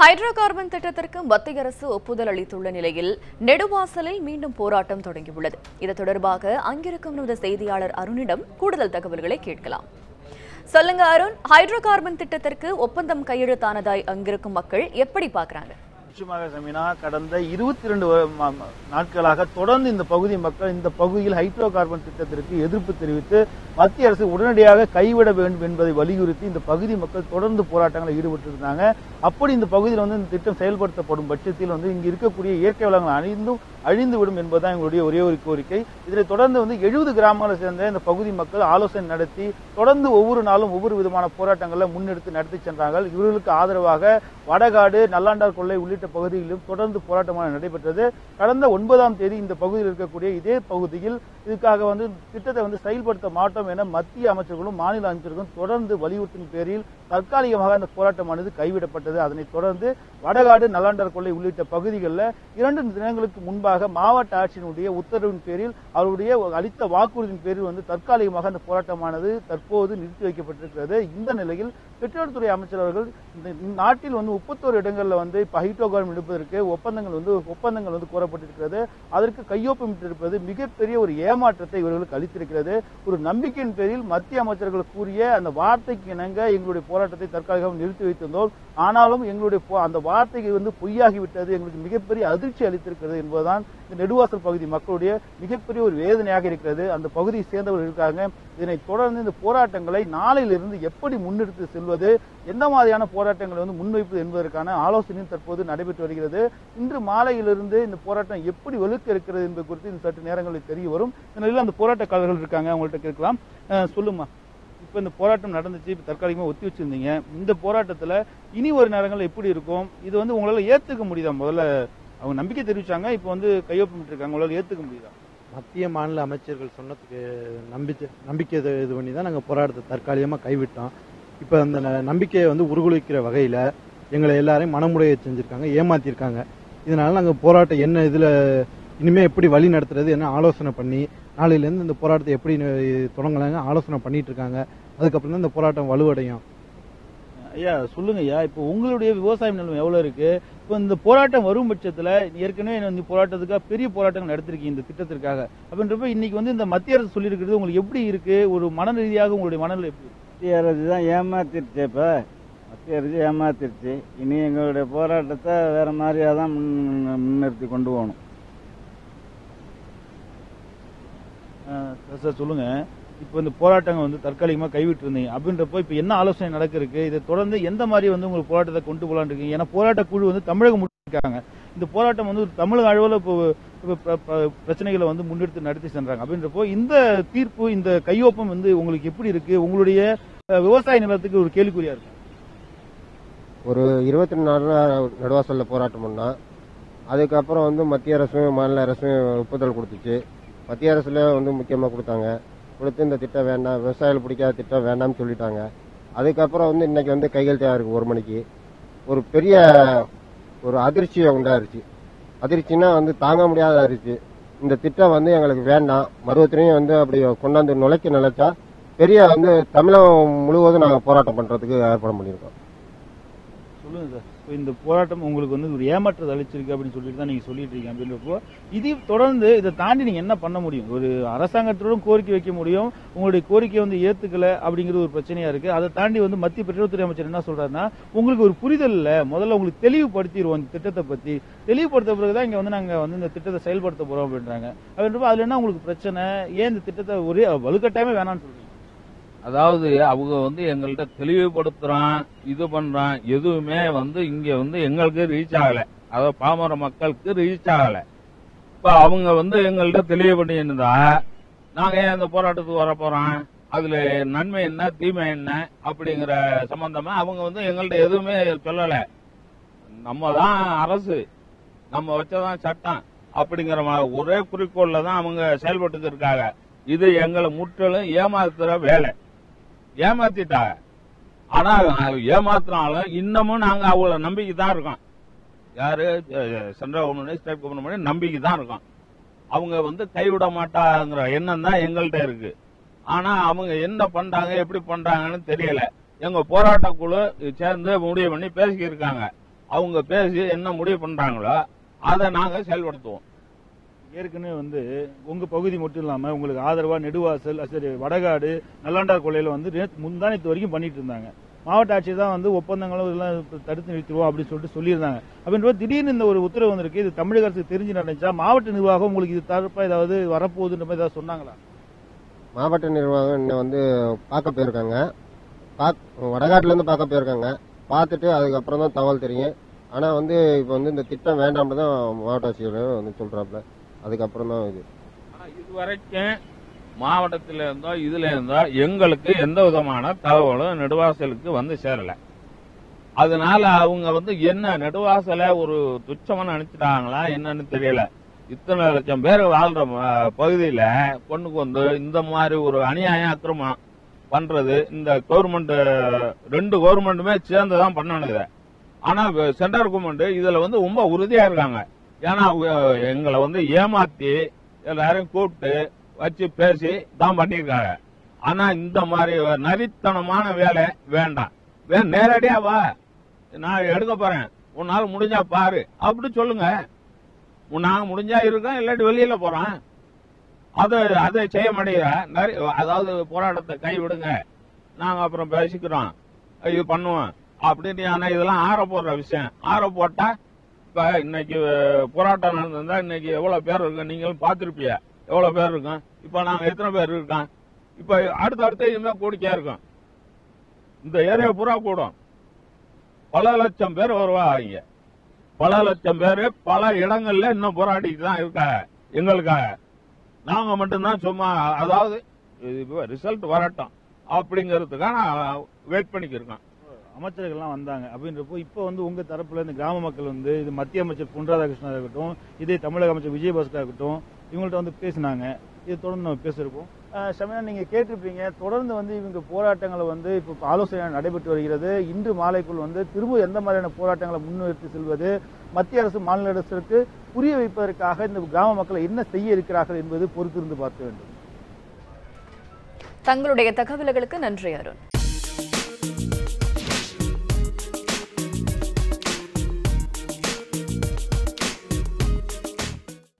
Hydro carbon திட்டத்திற்கு மத்திய அரசு ஒப்புதல் அளித்துள்ள நிலையில் நெடுவாசலில் மீண்டும் போராட்டம் தொடங்கியுள்ளது. இது தொடர்பாக அங்கிருக்கும் நமது செய்தியாளர் அருணிடம் கூடுதல் தகவல்களை கேட்கலாம். சொல்லுங்க அருண் ஹைட்ரோ கார்பன் திட்டத்திற்கு ஒப்பந்தம் கையெழுத்தானதாய் அங்கிருக்கும் மக்கள் எப்படி பார்க்கறாங்க? நிச்சயமாக சமீனா கடந்த இருபத்தி ரெண்டு நாட்களாக தொடர்ந்து இந்த பகுதி மக்கள் இந்த பகுதியில் ஹைட்ரோ கார்பன் திட்டத்திற்கு எதிர்ப்பு தெரிவித்து மத்திய அரசு உடனடியாக கைவிட வேண்டும் என்பதை வலியுறுத்தி இந்த பகுதி மக்கள் தொடர்ந்து போராட்டங்களில் ஈடுபட்டிருந்தாங்க. அப்படி இந்த பகுதியில் வந்து இந்த திட்டம் செயல்படுத்தப்படும் பட்சத்தில் வந்து இங்கு இருக்கக்கூடிய இயற்கை வளங்கள் அனைத்தும் அழிந்துவிடும் என்பதுதான் எங்களுடைய ஒரே ஒரு கோரிக்கை. இதில் தொடர்ந்து வந்து எழுபது கிராமங்களை சேர்ந்த இந்த பகுதி மக்கள் ஆலோசனை நடத்தி தொடர்ந்து ஒவ்வொரு நாளும் ஒவ்வொரு விதமான போராட்டங்களை முன்னெடுத்து நடத்தி சென்றார்கள். இவர்களுக்கு ஆதரவாக வடகாடு நல்லாண்டார் கொள்ளை உள்ளிட்ட பகுதிகளிலும் தொடர்ந்து போராட்டமாக நடைபெற்றது. கடந்த ஒன்பதாம் தேதி இந்த பகுதியில் இருக்கக்கூடிய இதே பகுதியில் இதுக்காக வந்து திட்டத்தை வந்து செயல்படுத்த மாட்டோம் என மத்திய அமைச்சர்களும் மாநில அமைச்சர்களும் தொடர்ந்து வலியுறுத்தும் பேரில் தற்காலிகமாக அந்த போராட்டமானது கைவிடப்பட்டது. அதனைத் தொடர்ந்து வடகாடு நல்லாண்டார் கொள்ளை உள்ளிட்ட பகுதிகளில் இரண்டு தினங்களுக்கு முன்பாக மாவட்ட ஆட்சியினுடைய உத்தரவின் பேரில் அவருடைய அளித்த வாக்குறுதியின் பேரில் வந்து தற்காலிகமாக அந்த போராட்டமானது தற்போது நிறுத்தி வைக்கப்பட்டிருக்கிறது. இந்த நிலையில் பெட்ரோல்துறை அமைச்சர் அவர்கள் இந்த நாட்டில் வந்து முப்பத்தோரு இடங்களில் வந்து இப்போ ஹைட்ரோ கார்பன் எடுப்பதற்கு ஒப்பந்தங்கள் வந்து ஒப்பந்தங்கள் வந்து கோரப்பட்டிருக்கிறது. அதற்கு கையொப்பமிட்டிருப்பது மிகப்பெரிய ஒரு ஏமாற்றத்தை இவர்களுக்கு அளித்திருக்கிறது. ஒரு நம்பிக்கையின் பேரில் மத்திய அமைச்சர்கள் கூறிய அந்த வார்த்தைக்கு இணங்க எங்களுடைய போராட்டத்தை தற்காலிகமாக நிறுத்தி வைத்திருந்தோம். ஆனாலும் எங்களுடைய அந்த வார்த்தைக்கு வந்து பொய்யாகிவிட்டது. எங்களுக்கு மிகப்பெரிய அதிர்ச்சி அளித்திருக்கிறது என்பதுதான் இந்த நெடுவாசல் பகுதி மக்களுடைய மிகப்பெரிய ஒரு வேதனையாக இருக்கிறது. அந்த பகுதியை சேர்ந்தவர்கள் இருக்காங்க. இதனை தொடர்ந்து இந்த போராட்டங்களை நாளையிலிருந்து எப்படி முன்னெடுத்து செல்வது எந்த மாதிரியான போராட்டங்களை வந்து முன்வைப்பது என்பதற்கான ஆலோசனையும் தற்போது நடைபெற்று வருகிறது. இன்று மாலையிலிருந்து இந்த போராட்டம் எப்படி வலுக்க இருக்கிறது என்பது குறித்து இந்த சற்று நேரங்களில் தெரிய வரும். இந்த நிலையில் அந்த போராட்டக்காரர்கள் இருக்காங்க. அவங்கள்ட்ட கேட்கலாம். சொல்லுமா இப்ப இந்த போராட்டம் நடந்துச்சு. இப்ப தற்காலிகமா ஒத்தி வச்சிருந்தீங்க. இந்த போராட்டத்துல இனி ஒரு நேரங்கள் எப்படி இருக்கும்? இது வந்து உங்களால ஏத்துக்க முடியுதா முதல்ல? அவங்க நம்பிக்கை தெரிவிச்சாங்க இப்போ வந்து கையொப்பமிட்டு இருக்காங்க உங்களால ஏற்றுக்க முடியுதா? மத்திய மாநில அமைச்சர்கள் சொன்னதுக்கு நம்பிக்கை நம்பிக்கை இது பண்ணி தான் நாங்கள் போராட்டத்தை தற்காலிகமாக கைவிட்டோம். இப்போ அந்த ந- நம்பிக்கையை வந்து உருகுலைக்கிற வகையில் எங்களை எல்லாரையும் மனமுடைய செஞ்சுருக்காங்க ஏமாத்திருக்காங்க. இதனால நாங்கள் போராட்டம் என்ன இதில் இனிமேல் எப்படி வழி நடத்துறது என்ன ஆலோசனை பண்ணி நாளையிலேருந்து இந்த போராட்டத்தை எப்படி தொடங்கலாங்க ஆலோசனை பண்ணிட்டு இருக்காங்க. அதுக்கப்புறம் தான் இந்த போராட்டம் வலுவடையும். ஐயா சொல்லுங்க ஐயா. இப்போ உங்களுடைய விவசாய நிலம் எவ்வளவு இருக்கு? இப்போ இந்த போராட்டம் வரும் பட்சத்துல ஏற்கனவே இந்த போராட்டத்துக்காக பெரிய போராட்டங்கள் நடத்திருக்கீங்க இந்த திட்டத்திற்காக. அப்படின்றப்ப இன்னைக்கு வந்து இந்த மத்திய அரசு சொல்லியிருக்கிறது உங்களுக்கு எப்படி இருக்கு? ஒரு மன ரீதியாக உங்களுடைய மனநிலை எப்படி? மத்திய அரசு தான் ஏமாத்திருச்சு இப்போ. மத்திய அரசு ஏமாத்திருச்சு. இனி எங்களுடைய போராட்டத்தை வேற மாதிரியா தான் முன் முன்னிறுத்தி கொண்டு போகணும். சார் சொல்லுங்க. இப்போ இந்த போராட்டங்கள் வந்து தற்காலிகமா கைவிட்டு இருந்தீங்க அப்படின்றப்போ இப்போ என்ன ஆலோசனை நடக்க இதை தொடர்ந்து எந்த மாதிரி வந்து உங்களுக்கு போராட்டத்தை கொண்டு போகலான்னு இருக்கீங்க ஏன்னா போராட்ட குழு வந்து தமிழகம் இருக்காங்க இந்த போராட்டம் வந்து ஒரு தமிழக அளவில் ப- ப- பிரச்சனைகளை வந்து முன்னெடுத்து நடத்தி சென்றாங்க. அப்படின்றப்போ இந்த தீர்ப்பு இந்த கையொப்பம் வந்து உங்களுக்கு எப்படி இருக்கு? உங்களுடைய விவசாய நிலத்துக்கு ஒரு கேள்விக்குறியா இருக்கு. ஒரு இருபத்தி நாலு நாள் நடுவாசல்ல போராட்டம் பண்ணா அதுக்கப்புறம் வந்து மத்திய அரசும் மாநில அரசும் ஒப்புதல் கொடுத்துச்சு. மத்திய அரசுல வந்து முக்கியமா கொடுத்தாங்க. கொடுத்து இந்த திட்டம் வேண்டாம் விவசாயிகள் பிடிக்காத திட்டம் வேண்டாம்னு சொல்லிட்டாங்க. அதுக்கப்புறம் வந்து இன்னைக்கு வந்து கையெழுத்தாக இருக்கு ஒரு மணிக்கு. ஒரு பெரிய ஒரு அதிர்ச்சி உண்டாயிருச்சு. அதிர்ச்சின்னா வந்து தாங்க முடியாத இருந்துச்சு இந்த திட்டம் வந்து எங்களுக்கு வேண்டாம். மருவத்திலையும் வந்து அப்படி கொண்டாந்து நுழைக்க நினைச்சா பெரிய வந்து தமிழகம் முழுவதும் நாங்கள் போராட்டம் பண்றதுக்கு ஏற்பாடு பண்ணியிருக்கோம். சொல்லுங்க சார். இந்த போராட்டம் உங்களுக்கு வந்து ஒரு ஏமாற்றத்தை அளிச்சிருக்கு அப்படின்னு சொல்லிட்டு தான் நீங்க சொல்லிட்டு இருக்கீங்க அப்படின்றப்போ இது தொடர்ந்து இதை தாண்டி நீங்க என்ன பண்ண முடியும்? ஒரு அரசாங்கத்தோடும் கோரிக்கை வைக்க முடியும் உங்களுடைய கோரிக்கையை வந்து ஏத்துக்கல அப்படிங்கிறது ஒரு பிரச்சனையா இருக்கு. அதை தாண்டி வந்து மத்திய பெற்றோர்த்துறை அமைச்சர் என்ன சொல்றாருன்னா உங்களுக்கு ஒரு புரிதல் இல்லை முதல்ல உங்களுக்கு தெளிவுபடுத்திடுவோம் இந்த திட்டத்தை பத்தி. தெளிவுபடுத்த பிறகுதான் இங்க வந்து நாங்க வந்து இந்த திட்டத்தை செயல்படுத்த போறோம் அப்படின்றாங்க. அப்படின்றப்போ அதுல என்ன உங்களுக்கு பிரச்சனை? ஏன் இந்த திட்டத்தை ஒரே வலுக்கட்டாயமே வேணாம்னு சொல்றீங்க? அதாவது அவங்க வந்து எங்கள்கிட்ட தெளிவுபடுத்துறான் இது பண்றான் எதுவுமே வந்து இங்க வந்து எங்களுக்கு ரீச் ஆகல. அதாவது பாமர மக்களுக்கு ரீச் ஆகல. இப்ப அவங்க வந்து எங்கள்கிட்ட தெளிவுபடுத்திருந்தா நாங்க ஏன் அந்த போராட்டத்துக்கு வர போறோம்? அதுல நன்மை என்ன தீமை என்ன அப்படிங்கிற சம்பந்தமா அவங்க வந்து எங்கள்கிட்ட எதுவுமே சொல்லல. நம்ம தான் அரசு. நம்ம வச்சதான் சட்டம். அப்படிங்கிற மாதிரி ஒரே குறிக்கோள்ல தான் அவங்க செயல்பட்டு இருக்காங்க. இது எங்களை முற்றிலும் ஏமாத்துற வேலை. ஏமாத்திட்டாங்க ஆனா ஏமாத்தினாலும் இன்னமும் நாங்க அவங்கள நம்பிக்கை தான் இருக்கோம். யாரு? சென்ட்ரல் கவர்மெண்ட் ஸ்டேட் கவர்மெண்ட் நம்பிக்கை தான் இருக்கோம். அவங்க வந்து கைவிட மாட்டாங்கிற எண்ணம் தான் எங்கள்கிட்ட இருக்கு. ஆனா அவங்க என்ன பண்றாங்க எப்படி பண்றாங்கன்னு தெரியல. எங்க போராட்ட குழு சேர்ந்து முடிவு பண்ணி பேசியிருக்காங்க அவங்க பேசி என்ன முடிவு பண்றாங்களோ அதை நாங்க செயல்படுத்துவோம். ஏற்கனவே வந்து உங்க பகுதி மட்டும் இல்லாம உங்களுக்கு ஆதரவா நெடுவாசல் சரி வடகாடு நல்லாண்டார் கொள்ளையில வந்து நேத்து- முந்தானத்து வரைக்கும் பண்ணிட்டு இருந்தாங்க. மாவட்ட ஆட்சியர் தான் வந்து ஒப்பந்தங்களும் இதெல்லாம் தடுத்து நிறுத்திடுவோம் அப்படின்னு சொல்லிட்டு சொல்லியிருந்தாங்க. அப்படின்ற திடீர்னு இந்த ஒரு உத்தரவு வந்திருக்கு. இது தமிழக அரசுக்கு தெரிஞ்சு நடந்துச்சா? மாவட்ட நிர்வாகம் உங்களுக்கு இது தரப்பா ஏதாவது வரப்போகுதுன்ற மாதிரி ஏதாவது சொன்னாங்களா? மாவட்ட நிர்வாகம் என்ன வந்து பார்க்க போயிருக்காங்க. வடகாட்டுல இருந்து பார்க்க போயிருக்காங்க. பார்த்துட்டு அதுக்கப்புறம் தான் தகவல் தெரியும். ஆனா வந்து இப்போ வந்து இந்த திட்டம் வேண்டாம்னு தான் மாவட்ட ஆட்சியர் வந்து சொல்றாப்ல. அதுக்கப்புறம் தான் இது. ஆனா இது வரைக்கும் மாவட்டத்தில இருந்தோ இதுல இருந்தோ எங்களுக்கு எந்த விதமான தகவலும் நெடுவாசலுக்கு வந்து சேரல. அதனால அவங்க வந்து என்ன நெடுவாசல ஒரு துச்சமா நினைச்சிட்டாங்களா என்னன்னு தெரியல. இத்தனை லட்சம் பேர் வாழ்ற பகுதியில பொண்ணுக்கு வந்து இந்த மாதிரி ஒரு அநியாயம் அக்கிரமம் பண்றது இந்த கவர்மெண்ட் ரெண்டு கவர்மெண்ட்டுமே சேர்ந்து தான் பண்ணணும் இதை. ஆனா சென்ட்ரல் கவர்மெண்ட் இதுல வந்து ரொம்ப உறுதியா இருக்காங்க. ஏன்னா எங்களை வந்து ஏமாத்தி எல்லாரையும் கூப்பிட்டு வச்சு பேசி தான் பண்ணிருக்காங்க ஆனா இந்த மாதிரி நரித்தனமான வேலை வேண்டாம். வே நேரடியா வா. நான் எடுக்க போறேன். உன்னால முடிஞ்சா பாரு. அப்படி சொல்லுங்க. நாங்க முடிஞ்சா இருக்கோம் இல்லாட்டி வெளியில போறோம். அதை அதை செய்ய மாட்டேங்கிற. நிறைய அதாவது போராட்டத்தை கைவிடுங்க. நாங்க அப்புறம் பேசிக்கிறோம். இது பண்ணுவோம். அப்படின்னு ஆனா இதெல்லாம் ஆற போடுற விஷயம். ஆற போட்டா இப்ப இன்னைக்கு போராட்டம் நடந்திருந்தா இன்னைக்கு எவ்வளவு பேர் இருக்கு நீங்களும் பார்த்திருப்பீங்க எவ்வளவு பேர் இருக்கும்? இப்ப நாங்க எத்தனை பேர் இருக்கோம்? இப்ப அடுத்த அடுத்த இனிமே கூடிக்கா இருக்கும். இந்த ஏரியா பூரா கூடும். பல லட்சம் பேர் வருவாங்க. பல லட்சம் பேர் பல இடங்கள்ல இன்னும் போராடிட்டு தான் இருக்காங்க எங்களுக்காக. நாங்க மட்டும்தான் சும்மா அதாவது ரிசல்ட் வரட்டும். அப்படிங்கறதுக்காக வெயிட் பண்ணிக்கிருக்கோம் அமைச்சர்கள்லாம் வந்தாங்க. அப்படின்றப்போ இப்போ வந்து உங்க தரப்புல இந்த கிராம மக்கள் வந்து இது மத்திய அமைச்சர் பொன் ராதாகிருஷ்ணா இருக்கட்டும் இதே தமிழக அமைச்சர் விஜயபாஸ்கர் இருக்கட்டும் இவங்கள்ட்ட வந்து பேசினாங்க. இது தொடர்ந்து நம்ம பேசியிருப்போம் அஹ் ஷமினா நீங்க கேட்டிருப்பீங்க. தொடர்ந்து வந்து இவங்க போராட்டங்களை வந்து இப்போ ஆலோசனை நடைபெற்று வருகிறது. இன்று மாலைக்குள் வந்து திரும்ப எந்த மாதிரியான போராட்டங்களை முன்னிறுத்தி செல்வது மத்திய அரசு மாநில அரசுக்கு புரிய வைப்பதற்காக இந்த கிராம மக்களை என்ன செய்ய இருக்கிறார்கள் என்பது பொறுத்திருந்து பார்க்க வேண்டும். தங்களுடைய தகவல்களுக்கு நன்றி அருண்.